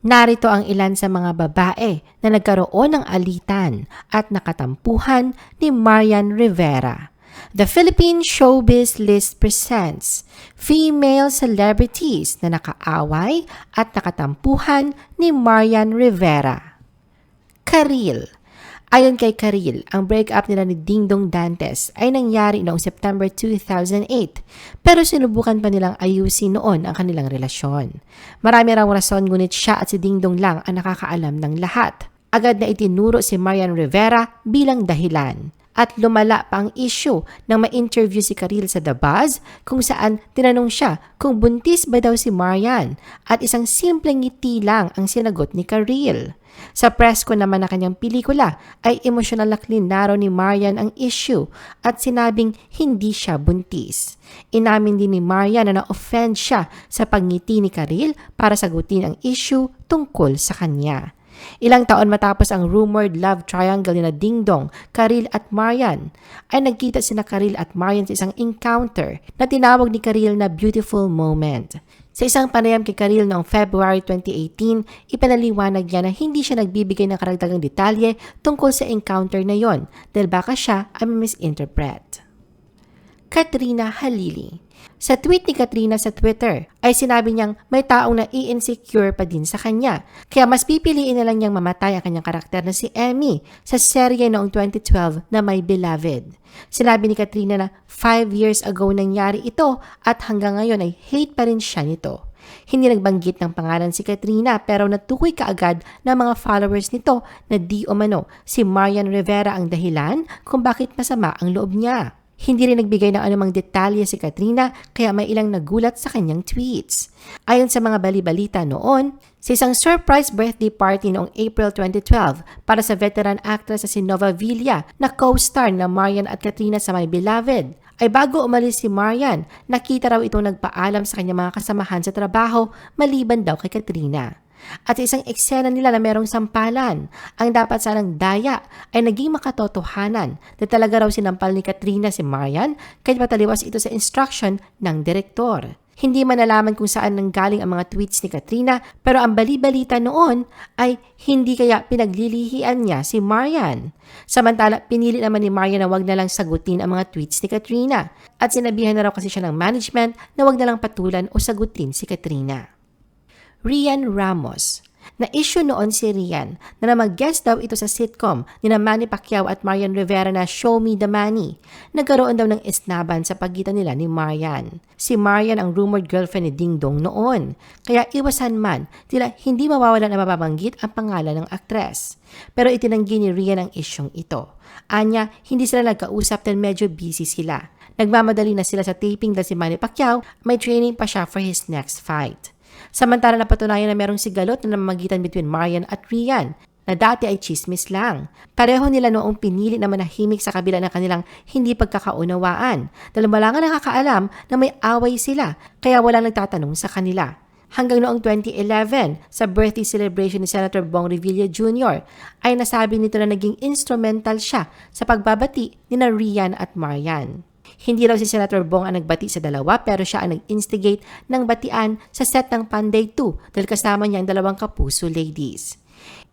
Narito ang ilan sa mga babae na nagkaroon ng alitan at nakatampuhan ni Marian Rivera. The Philippine Showbiz List presents female celebrities na nakaaway at nakatampuhan ni Marian Rivera. Karil Ayon kay Karil, ang breakup nila ni Dingdong Dantes ay nangyari noong September 2008 pero sinubukan pa nilang ayusin noon ang kanilang relasyon. Marami raw rason ngunit siya at si Dingdong lang ang nakakaalam ng lahat. Agad na itinuro si Marian Rivera bilang dahilan at lumala pa ang issue nang ma-interview si Karil sa The Buzz kung saan tinanong siya kung buntis ba daw si Marian at isang simpleng ngiti lang ang sinagot ni Karil. Sa press ko naman na kanyang pelikula ay emosyonal na klinaro ni Marian ang issue at sinabing hindi siya buntis. Inamin din ni Marian na na-offend siya sa pagngiti ni Karil para sagutin ang issue tungkol sa kanya. Ilang taon matapos ang rumored love triangle ni na Dingdong, Karil at Marian, ay nagkita sina Karil at Marian sa isang encounter na tinawag ni Karil na beautiful moment. Sa isang panayam kay Karil noong February 2018, ipanaliwanag niya na hindi siya nagbibigay ng karagdagang detalye tungkol sa encounter na yon dahil baka siya ay misinterpret. Katrina Halili sa tweet ni Katrina sa Twitter ay sinabi niyang may taong na i-insecure pa din sa kanya. Kaya mas pipiliin na lang niyang mamatay ang kanyang karakter na si Emmy sa serye noong 2012 na My Beloved. Sinabi ni Katrina na 5 years ago nangyari ito at hanggang ngayon ay hate pa rin siya nito. Hindi nagbanggit ng pangalan si Katrina pero natukoy kaagad ng mga followers nito na di umano si Marian Rivera ang dahilan kung bakit masama ang loob niya. Hindi rin nagbigay ng anumang detalye si Katrina kaya may ilang nagulat sa kanyang tweets. Ayon sa mga balibalita noon, sa isang surprise birthday party noong April 2012 para sa veteran actress na si Nova Villa na co-star na Marian at Katrina sa My Beloved, ay bago umalis si Marian, nakita raw itong nagpaalam sa kanyang mga kasamahan sa trabaho maliban daw kay Katrina. At sa isang eksena nila na merong sampalan, ang dapat sanang daya ay naging makatotohanan na talaga raw sinampal ni Katrina si Marian kahit pataliwas ito sa instruction ng direktor. Hindi man nalaman kung saan nanggaling ang mga tweets ni Katrina pero ang bali-balita noon ay hindi kaya pinaglilihian niya si Marian. Samantala, pinili naman ni Marian na wag na lang sagutin ang mga tweets ni Katrina at sinabihan na raw kasi siya ng management na wag na lang patulan o sagutin si Katrina. Rian Ramos. Na-issue noon si Rian na na mag-guest daw ito sa sitcom ni Manny Pacquiao at Marian Rivera na Show Me the Money. Nagkaroon daw ng isnaban sa pagitan nila ni Marian. Si Marian ang rumored girlfriend ni Ding Dong noon. Kaya iwasan man, tila hindi mawawala na mababanggit ang pangalan ng aktres. Pero itinanggi ni Rian ang isyong ito. Anya, hindi sila nagkausap dahil medyo busy sila. Nagmamadali na sila sa taping dahil si Manny Pacquiao may training pa siya for his next fight. Samantala napatunayan na merong sigalot na namamagitan between Marian at Rian na dati ay chismis lang. Pareho nila noong pinili na manahimik sa kabila ng kanilang hindi pagkakaunawaan dahil wala nga nakakaalam na may away sila kaya walang nagtatanong sa kanila. Hanggang noong 2011, sa birthday celebration ni Senator Bong Revilla Jr., ay nasabi nito na naging instrumental siya sa pagbabati ni Rian at Marian. Hindi raw si Senator Bong ang nagbati sa dalawa pero siya ang nag-instigate ng batian sa set ng Panday 2 dahil kasama niya ang dalawang kapuso ladies.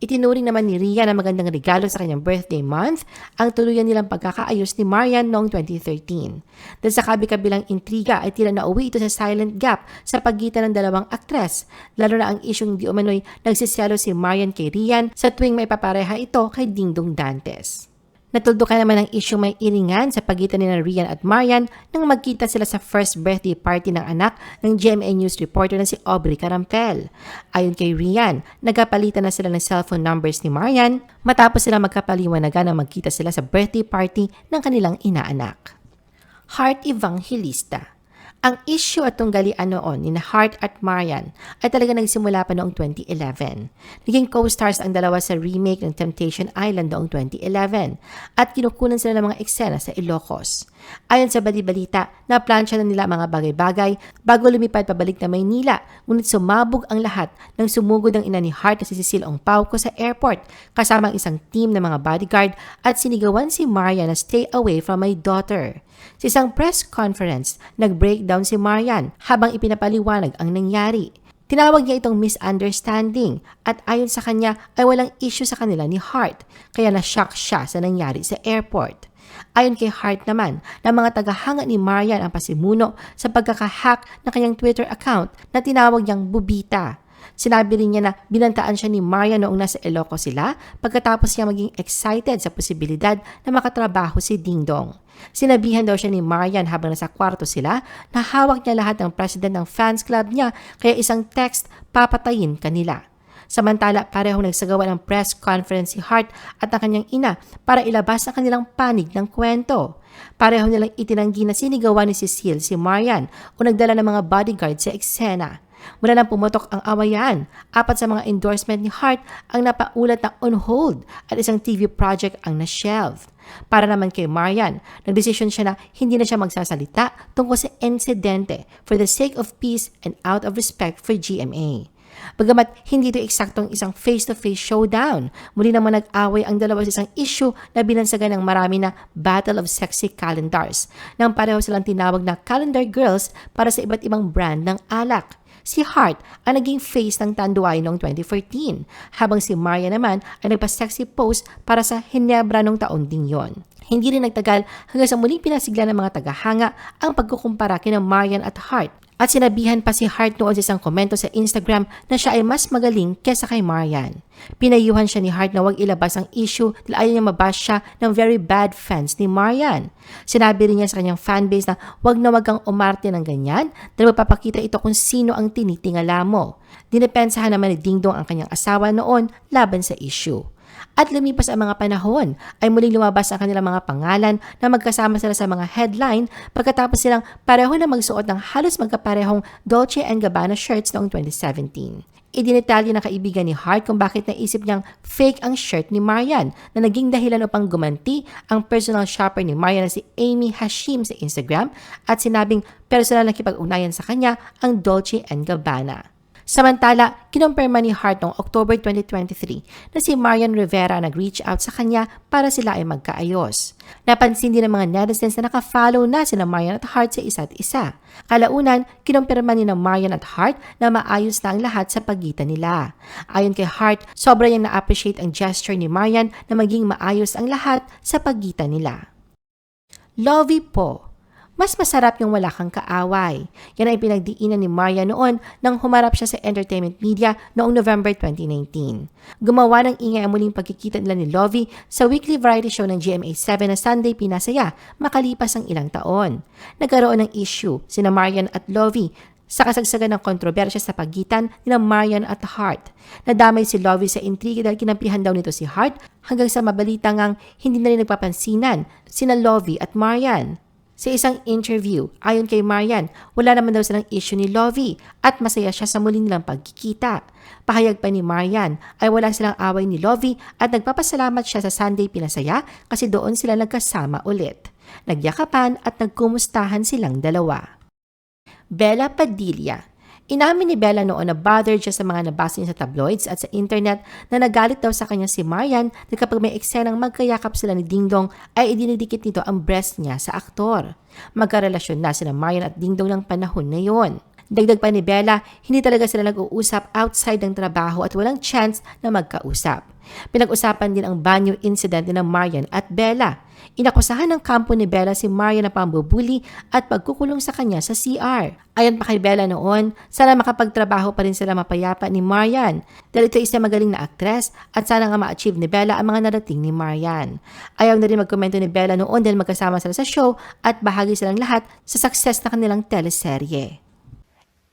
Itinuring naman ni Ria na magandang regalo sa kanyang birthday month ang tuluyan nilang pagkakaayos ni Marian noong 2013. Dahil sa kabi-kabilang intriga ay tila nauwi ito sa silent gap sa pagitan ng dalawang aktres, lalo na ang isyong di umano'y nagsiselo si Marian kay Rian sa tuwing may papareha ito kay Dingdong Dantes. Natuldukan naman ang isyong may iringan sa pagitan ni Rian at Marian nang magkita sila sa first birthday party ng anak ng GMA News reporter na si Aubrey Carampel. Ayon kay Rian, nagkapalitan na sila ng cellphone numbers ni Marian matapos sila magkapaliwanagan na magkita sila sa birthday party ng kanilang inaanak. Heart Evangelista ang issue at tunggalian noon ni Hart at Marian ay talaga nagsimula pa noong 2011. Naging co-stars ang dalawa sa remake ng Temptation Island noong 2011 at kinukunan sila ng mga eksena sa Ilocos. Ayon sa balibalita, naplansya na nila mga bagay-bagay bago lumipad pabalik na Maynila ngunit sumabog ang lahat nang sumugod ang ina ni Hart na si Cecile Ongpauco sa airport kasama ang isang team ng mga bodyguard at sinigawan si Marian na stay away from my daughter. Sa isang press conference, nag-breakdown si Marian habang ipinapaliwanag ang nangyari. Tinawag niya itong misunderstanding at ayon sa kanya ay walang issue sa kanila ni Hart kaya na-shock siya sa nangyari sa airport. Ayon kay Hart naman, na mga tagahanga ni Marian ang pasimuno sa pagkakahack ng kanyang Twitter account na tinawag niyang Bubita. Sinabi rin niya na binantaan siya ni Marian noong nasa Ilocos sila pagkatapos niya maging excited sa posibilidad na makatrabaho si Ding Dong. Sinabihan daw siya ni Marian habang nasa kwarto sila na hawak niya lahat ng president ng fans club niya kaya isang text papatayin kanila. Samantala, pareho nagsagawa ng press conference si Hart at ang kanyang ina para ilabas ang kanilang panig ng kwento. Pareho nilang itinanggi na sinigawan ni Cecile si Marian o nagdala ng mga bodyguard sa eksena. Mula nang pumutok ang awayan, apat sa mga endorsement ni Hart ang napaulat na on hold at isang TV project ang na-shelved. Para naman kay Marian, nagdesisyon siya na hindi na siya magsasalita tungkol sa insidente for the sake of peace and out of respect for GMA. Bagamat hindi ito eksaktong isang face-to-face showdown, muli naman nag-away ang dalawa sa isang issue na binansagan ng marami na Battle of Sexy Calendars, nang pareho silang tinawag na Calendar Girls para sa iba't ibang brand ng alak. Si Hart ang naging face ng Tanduay noong 2014, habang si Maria naman ay nagpa-sexy post para sa Hinebra noong taon ding yon. Hindi rin nagtagal hanggang sa muling pinasigla ng mga tagahanga ang pagkukumpara kina Marian at Hart at sinabihan pa si Hart noon sa isang komento sa Instagram na siya ay mas magaling kesa kay Marian. Pinayuhan siya ni Hart na huwag ilabas ang issue dahil ayaw niya mabash siya ng very bad fans ni Marian. Sinabi rin niya sa kanyang fanbase na huwag na wag kang umarte ng ganyan dahil mapapakita ito kung sino ang tinitingala mo. Dinepensahan naman ni Dingdong ang kanyang asawa noon laban sa issue. At lumipas ang mga panahon, ay muling lumabas ang kanilang mga pangalan na magkasama sila sa mga headline pagkatapos silang pareho na magsuot ng halos magkaparehong Dolce Gabbana shirts noong 2017. Idinetalye ng kaibigan ni Hart kung bakit naisip niyang fake ang shirt ni Marian na naging dahilan upang gumanti ang personal shopper ni Marian na si Amy Hashim sa Instagram at sinabing personal na kipag-ugnayan sa kanya ang Dolce Gabbana. Samantala, kinumpirma ni Hart noong October 2023 na si Marian Rivera nag-reach out sa kanya para sila ay magkaayos. Napansin din ng mga netizens na nakafollow na sina Marian at Hart sa isa't isa. Kalaunan, kinumpirma ni na Marian at Hart na maayos na ang lahat sa pagitan nila. Ayon kay Hart, sobra niyang na-appreciate ang gesture ni Marian na maging maayos ang lahat sa pagitan nila. Lovey po mas masarap yung wala kang kaaway. Yan ay pinagdiinan ni Maria noon nang humarap siya sa entertainment media noong November 2019. Gumawa ng ingay ang muling pagkikita nila ni Lovie sa weekly variety show ng GMA7 na Sunday Pinasaya makalipas ang ilang taon. Nagkaroon ng issue sina Marian at Lovie sa kasagsagan ng kontrobersya sa pagitan ni Marian at Hart. Nadamay si Lovie sa intriga dahil kinampihan daw nito si Hart hanggang sa mabalita ngang hindi na rin nagpapansinan sina Lovie at Marian. Sa isang interview, ayon kay Marian, wala naman daw silang issue ni Lovie at masaya siya sa muli nilang pagkikita. Pahayag pa ni Marian ay wala silang away ni Lovie at nagpapasalamat siya sa Sunday Pinasaya kasi doon sila nagkasama ulit. Nagyakapan at nagkumustahan silang dalawa. Bella Padilla Inamin ni Bella noon na bothered siya sa mga nabasa niya sa tabloids at sa internet na nagalit daw sa kanya si Marian na kapag may eksenang magkayakap sila ni Dingdong ay idinidikit nito ang breast niya sa aktor. Magkarelasyon na sila Marian at Dingdong ng panahon na yon. Dagdag pa ni Bella, hindi talaga sila nag-uusap outside ng trabaho at walang chance na magkausap. Pinag-usapan din ang banyo incident ng Marian at Bella. Inakusahan ng kampo ni Bella si Marian na pambubuli at pagkukulong sa kanya sa CR. Ayon pa kay Bella noon, sana makapagtrabaho pa rin sila mapayapa ni Marian dahil ito isang magaling na aktres at sana nga ma-achieve ni Bella ang mga narating ni Marian. Ayaw na rin magkomento ni Bella noon dahil magkasama sila sa show at bahagi silang lahat sa success na kanilang teleserye.